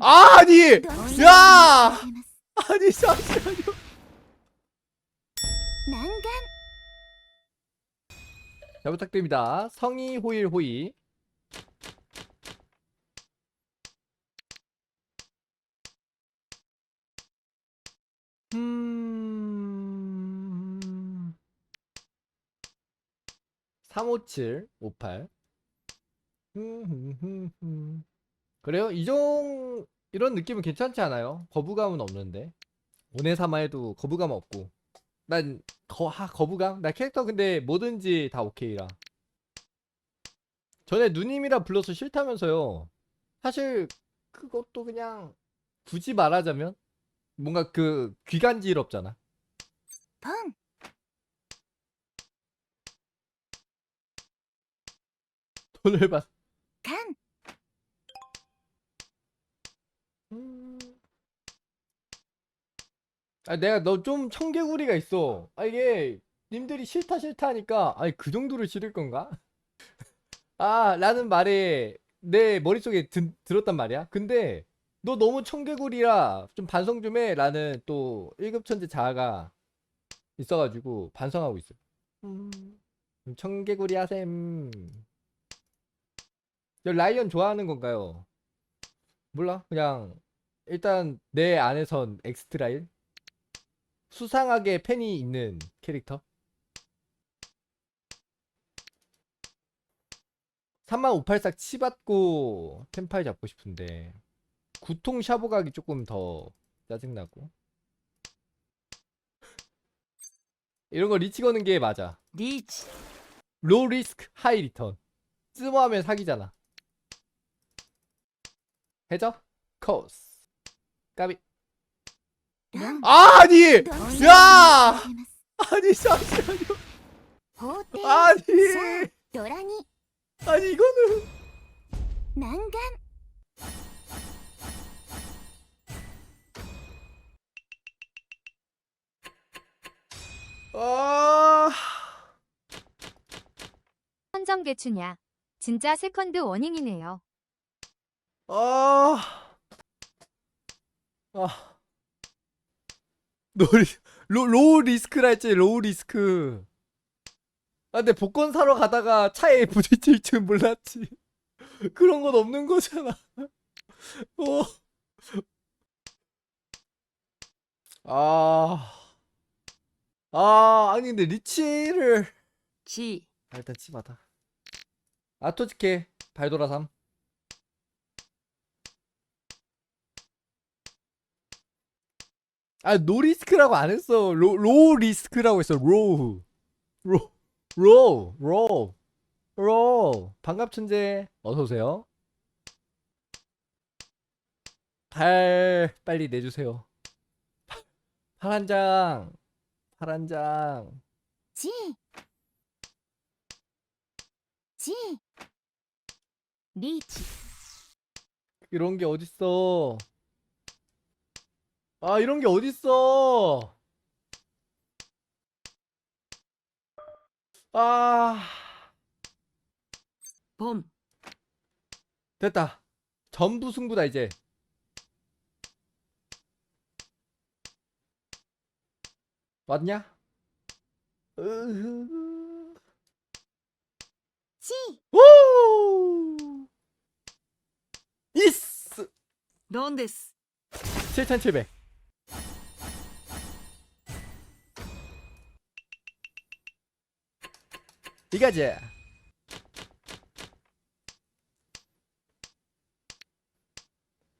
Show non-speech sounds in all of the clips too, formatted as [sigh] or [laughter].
아, 아니! 야! 難 아니, 잠시만요. 関잘 부탁드립니다. 성이 호일 호이. 음. 357 58. 흠흠흠흠. 그래요? 이종 이런 느낌은 괜찮지 않아요? 거부감은 없는데 오네사마에도 거부감 없고 난 거, 하, 거부감? 나 캐릭터 근데 뭐든지 다 오케이라 전에 누님이라 불러서 싫다면서요 사실 그것도 그냥 굳이 말하자면 뭔가 그 귀간지럽잖아 펑 돈을 받 간. 아 내가 너 좀 청개구리가 있어. 아 이게 님들이 싫다 싫다 하니까 아니 그 정도로 싫을 건가? [laughs] 아 라는 말에 내 머릿속에 든, 들었단 말이야. 근데 너 너무 청개구리라 좀 반성 좀 해. 라는 또 1급 천재 자아가 있어가지고 반성하고 있어. 음, 청개구리 하셈. 저 라이언 좋아하는 건가요? 몰라. 그냥 일단 내 안에선 엑스트라일 수상하게 팬이 있는 캐릭터? 3만 584 치받고 템파이 잡고 싶은데 구통 샤보 가기 조금 더 짜증나고. [laughs] 이런 거 리치 거는 게 맞아. 리치. 로 리스크 하이 리턴. 쓰모하면 사기잖아. 해적 코스. 까비. 아 아니! 야! 아니 잠시만요. 아니! 도라니. 아니 이거는. 난간. 아. 선정 개추냐? 진짜 세컨드 워닝이네요. 아. 아. 노리, 로, 로우 리스크라 했지, 로우 리스크. 아, 근데 복권 사러 가다가 차에 부딪힐 줄 몰랐지. [laughs] 그런 건 없는 거잖아. [laughs] 어. 아, 아, 아니, 근데 리치를. チ 아, 일단 치마다. 아토치케, 발도라 3. 아, 노 리스크라고 안 했어. 로, 로우 리스크라고 했어. 로우. 로우 로우. 로우. 반갑천재. 어서오세요. 발, 빨리 내주세요. 팔 한장 파란 장. 지. 지. 리치. 이런 게 어딨어. 아 이런 게 어딨어 아 범. 됐다 전부 승부다 이제 맞냐? 으흐. 치. 오! 이스! 넌 데스. 7700 이가지.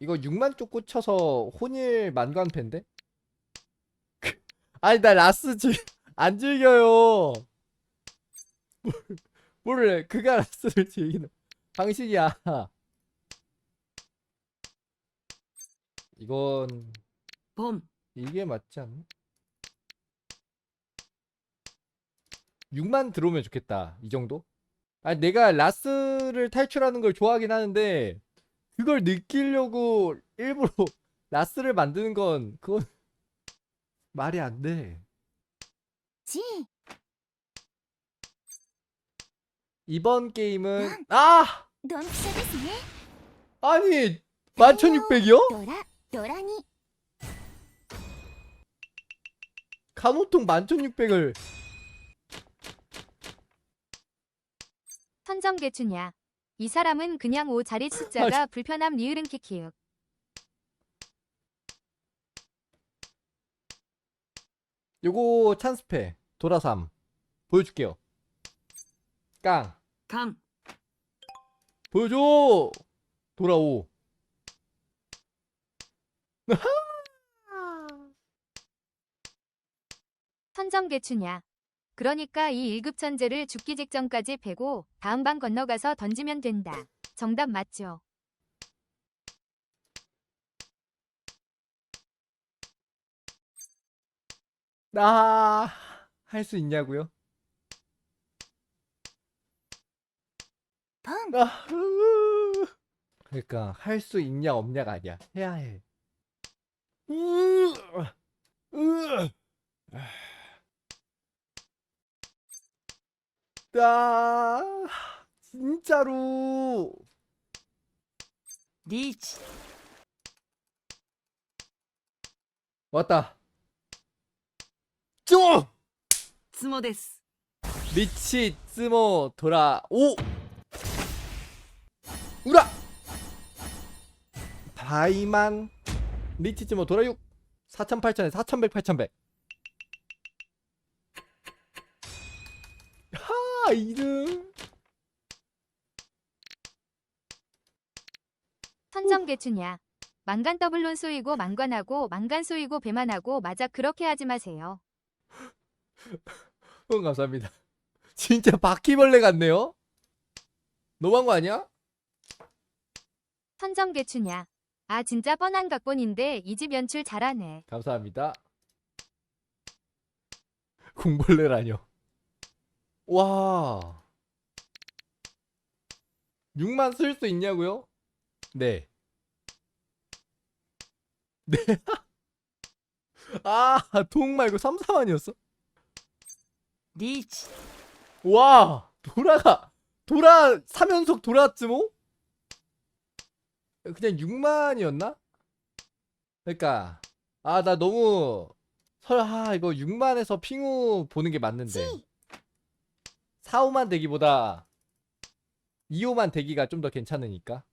이거 6만 쪽 꽂혀서 혼일 만관패인데? 아니 나 라스 지, [laughs] 안 즐겨요. 뭘- 뭐를 그가 라스를 즐기는 방식이야. 이건 ポン 이게 맞지 않나? 6만 들어오면 좋겠다. 이 정도? 아, 내가 라스를 탈출하는 걸 좋아하긴 하는데, 그걸 느끼려고 일부러 [laughs] 라스를 만드는 건, 그건, [laughs] 말이 안 돼. 지. 이번 게임은, 아! 아니, 11,600이요? 간호통 11,600을 선정개추냐. 이 사람은 그냥 오 자리 숫자가 불편함 니으른 키키윽. 요거 찬스패 도라삼. 보여줄게요. 깡. 강, 보여줘! 돌아오. 선정개추냐. 그러니까 이 1급 천재를 죽기 직전까지 패고 다음 방 건너가서 던지면 된다. 정답 맞죠? 나할수 있냐고요? 펑 아, 으. 그러니까 할 수 있냐 없냐가 아니야 해야 해 으, 으. 나 진짜로 리치, 왔다 쪼ツモです。 리치 쯔모 돌아 오 우라 바이만 리치 쯔모 돌아 6 4800에 4100 8100 하 이름 선정개추냐. 망간 더블론 쏘이고 망관하고 망간 쏘이고 배만하고 맞아 그렇게 하지 마세요. 응 [laughs] 감사합니다 [laughs] 진짜 바퀴벌레 같네요 너무한 거 아니야? 선정개추냐. 아 진짜 뻔한 각본인데 이 집 연출 잘하네. 감사합니다. [laughs] 공벌레라뇨. 와. 6만 쓸 수 있냐고요? 네. [laughs] 네. 아, 동 말고 3, 4만이었어? リーチ、 와, 돌아가. 돌아 3연속 돌아왔지 뭐? 그냥 6만이었나? 그러니까 아, 나 너무 설 아, 이거 6만에서 핑우 보는 게 맞는데. 치 4, 5만 대기보다 2, 5만 대기가 좀 더 괜찮으니까.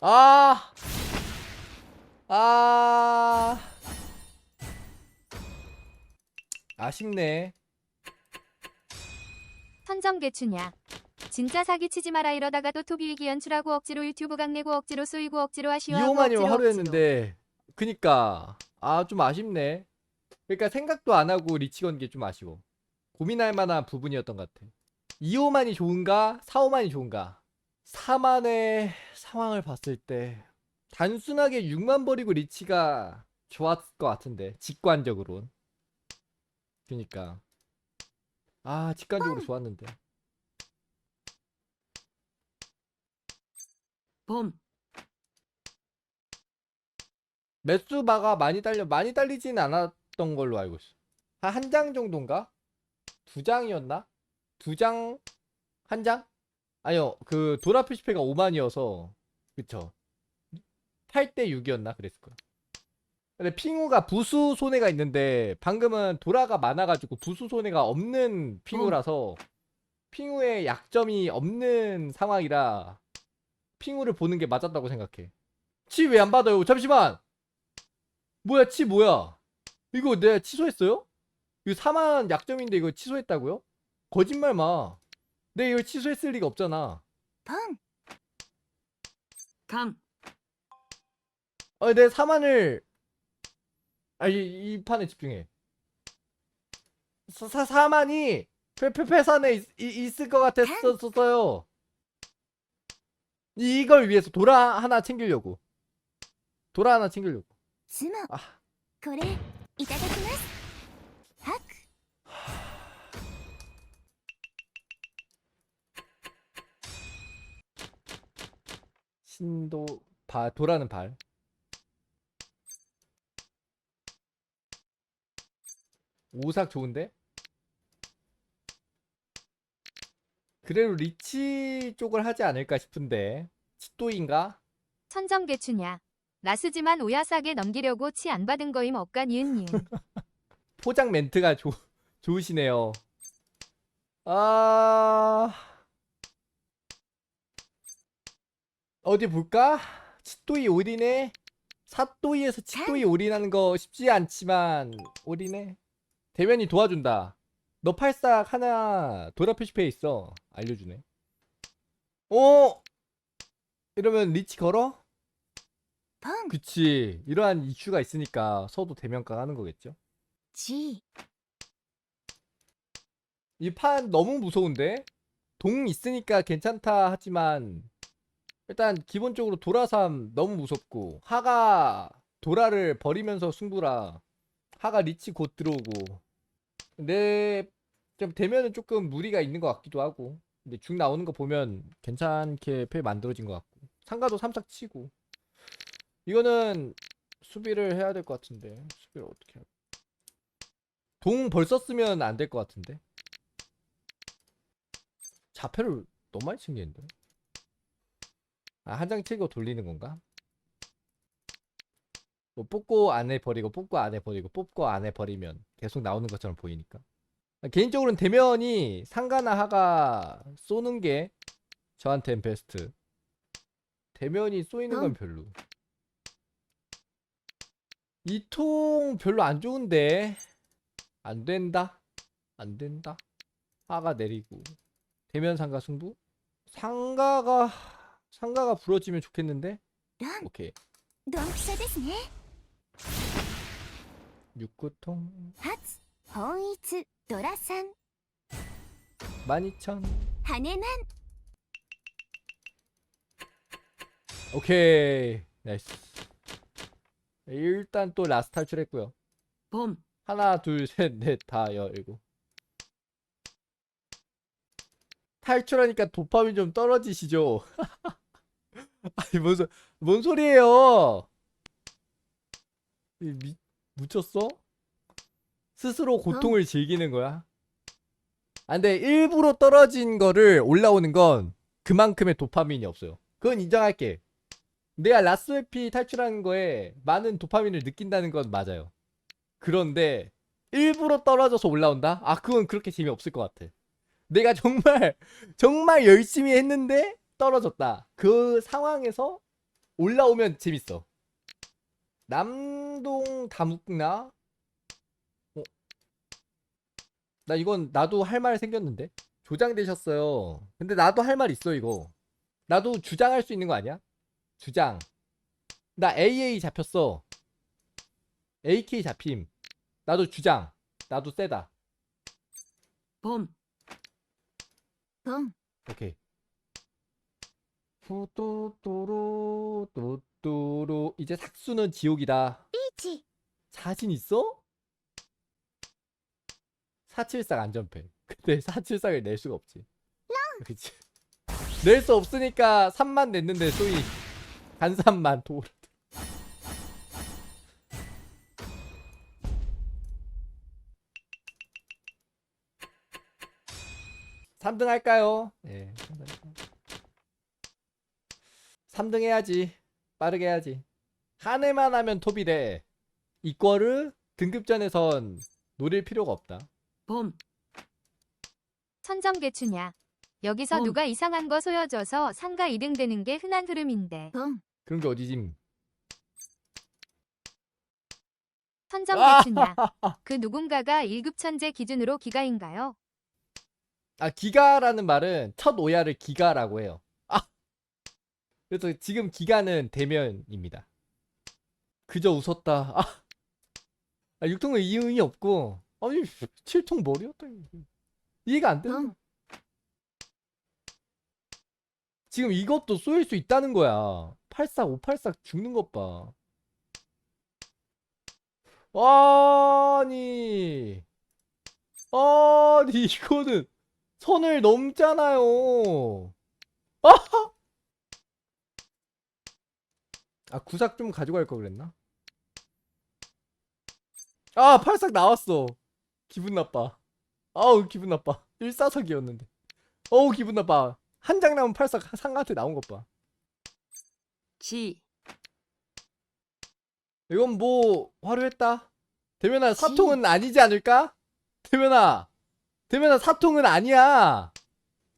아! 아! 아쉽네. 선정개추냐. 진짜 사기치지 마라 이러다가 또 토비위기 연출하고 억지로 유튜브 강내고 억지로 쏘이고 억지로 아쉬워하고 2호만이면 억지로 하루 억지로. 했는데 그니까 아 좀 아쉽네 그러니까 생각도 안 하고 리치 건 게 좀 아쉬워 고민할 만한 부분이었던 것 같아. 2호만이 좋은가? 4호만이 좋은가? 4만의 상황을 봤을 때 단순하게 6만 버리고 리치가 좋았을 것 같은데 직관적으론 그니까. 아 직관적으로 좋았는데. ポン、 매수바가 많이 딸려 많이 딸리진 않았던 걸로 알고 있어. 한장 정도인가? 두 장이었나? 두 장? 한 장? 아니요. 그 도라 표시패가 5만이어서 그쵸. 8대 6이었나 그랬을 거야. 근데 핑우가 부수 손해가 있는데 방금은 도라가 많아가지고 부수 손해가 없는 핑우라서 핑우의 약점이 없는 상황이라 핑우를 보는 게 맞았다고 생각해. 치 왜 안 받아요? 잠시만. 뭐야 치 뭐야 이거 내가 취소했어요? 이거 4만 약점인데 이거 취소했다고요? 거짓말 마 내가 이거 취소했을 리가 없잖아 ポンカン、 아니 내가 4만을 아이 이 판에 집중해 사, 사, 4만이 페페페산에 있, 이- 있을 것 같았었어요 이걸 위해서 도라 하나 챙기려고 도라 하나 챙기려고 ツモ 아 これいただきます 신도 바 도라는 발 오삭 좋은데? 그래도 리치 쪽을 하지 않을까 싶은데 치또인가? 천정개추냐. 라스지만 오야싸게 넘기려고 치 안 받은 거임 니은 니은. [laughs] 포장 멘트가 좋 좋으시네요. 아 어디 볼까? 치또이 올인해. 사또이에서 치또이 올인하는 거 쉽지 않지만 올인해. 대면이 도와준다. 너 팔싹 하나 돌아 표시패에 있어. 알려주네. 오! 이러면 리치 걸어? 펑. 그치. 이러한 이슈가 있으니까 서도 대면가 하는 거겠죠. 지. 이 판 너무 무서운데? 동 있으니까 괜찮다 하지만 일단 기본적으로 도라삼 너무 무섭고 하가 도라를 버리면서 승부라. 하가 리치 곧 들어오고. 근데 좀 되면은 조금 무리가 있는 것 같기도 하고. 근데 중 나오는 거 보면 괜찮게 패 만들어진 것 같고. 상가도 삼삭 치고. 이거는 수비를 해야 될 것 같은데. 수비를 어떻게 해야 동 벌써 쓰면 안 될 것 같은데? 자패를 너무 많이 챙기는데 아, 한 장 치고 돌리는 건가? 뭐 뽑고 안에 버리고 뽑고 안에 버리고 뽑고 안에 버리면 계속 나오는 것처럼 보이니까. 아, 개인적으로는 대면이 상가나 하가 쏘는 게 저한텐 베스트. 대면이 쏘이는 건 음. 별로. 이 통 별로 안 좋은데. 안 된다? 안 된다? 하가 내리고. 대면 상가 승부? 상가가 상가가 부러지면 좋겠는데 ラン 오케이 ドンピシャですね 육구통 初本一ドラさん 12,000 羽なん 오케이 나이스 일단 또 라스트 탈출했고요 ポン 하나 둘셋넷다 열고 탈출하니까 도파민 좀 떨어지시죠 [laughs] 아니 뭔, 소, 뭔 소리예요 이 미, 묻혔어? 스스로 고통을 즐기는 거야 아 근데 일부러 떨어진 거를 올라오는 건 그만큼의 도파민이 없어요 그건 인정할게 내가 라스웨피 탈출하는 거에 많은 도파민을 느낀다는 건 맞아요 그런데 일부러 떨어져서 올라온다? 아 그건 그렇게 재미없을 것 같아. 내가 정말 정말 열심히 했는데 떨어졌다. 그 상황에서 올라오면 재밌어. 남동 다묵나? 어? 나 이건 나도 할 말 생겼는데 조장되셨어요. 근데 나도 할 말 있어 이거. 나도 주장할 수 있는 거 아니야? 주장. 나 AA 잡혔어. AK 잡힘. 나도 주장. 나도 세다. ポ 동. 오케이. 또또로 또또로 이제 삭수는 지옥이다. 비치. 자신 있어? 474 안전패. [laughs] 근데 474를 낼 수가 없지. 그치. 낼 수 없으니까 3만 냈는데 소위 간산만 돌. 3등 할까요? 예. 3등 해야지. 빠르게 해야지. 한 해만 하면 톱이 돼. 이거를 등급전에선 노릴 필요가 없다. 봄. 천정 배추냐. 여기서 범. 누가 이상한 거 소여줘서 상가 2등 되는 게 흔한 흐름인데. 범. 그런 게 어디지? 천정 배추냐. [laughs] 그 누군가가 1급 천재 기준으로 기가인가요? 아 기가라는 말은 첫 오야를 기가라고 해요. 아 그래서 지금 기가는 대면입니다. 그저 웃었다. 아, 아 6통은 이유이 없고 아니 7통 머리였다. 이해가 안 되는. 지금 이것도 쏘일 수 있다는 거야. 84, 584 죽는 것 봐. 아니. 아니, 이거는 선을 넘잖아요. 아! [laughs] 아, 구삭 좀 가져갈 걸 그랬나? 아, 팔삭 나왔어. 기분 나빠. 아우, 기분 나빠. 1사석이었는데. 어우, 기분 나빠. 한장 나면 팔삭 상가한테 나온 것 봐. 지, 이건 뭐 화려했다. 대면아 사통은 아니지 않을까? 대면아, 대면아 사통은 아니야.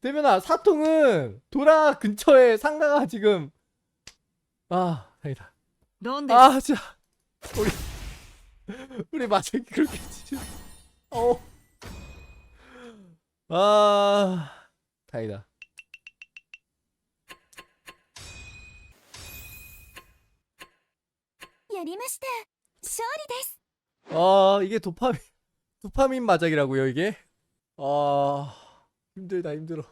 대면아 사통은 도라 근처에 상가가 지금 아 다행이다. どんで 아 진짜 우리 우리 마sek이 그렇게 진짜 어. 아 다행이다. やりました勝利です 아 이게 도파민 도파민 마작이라고요 이게? 아 힘들다 힘들어.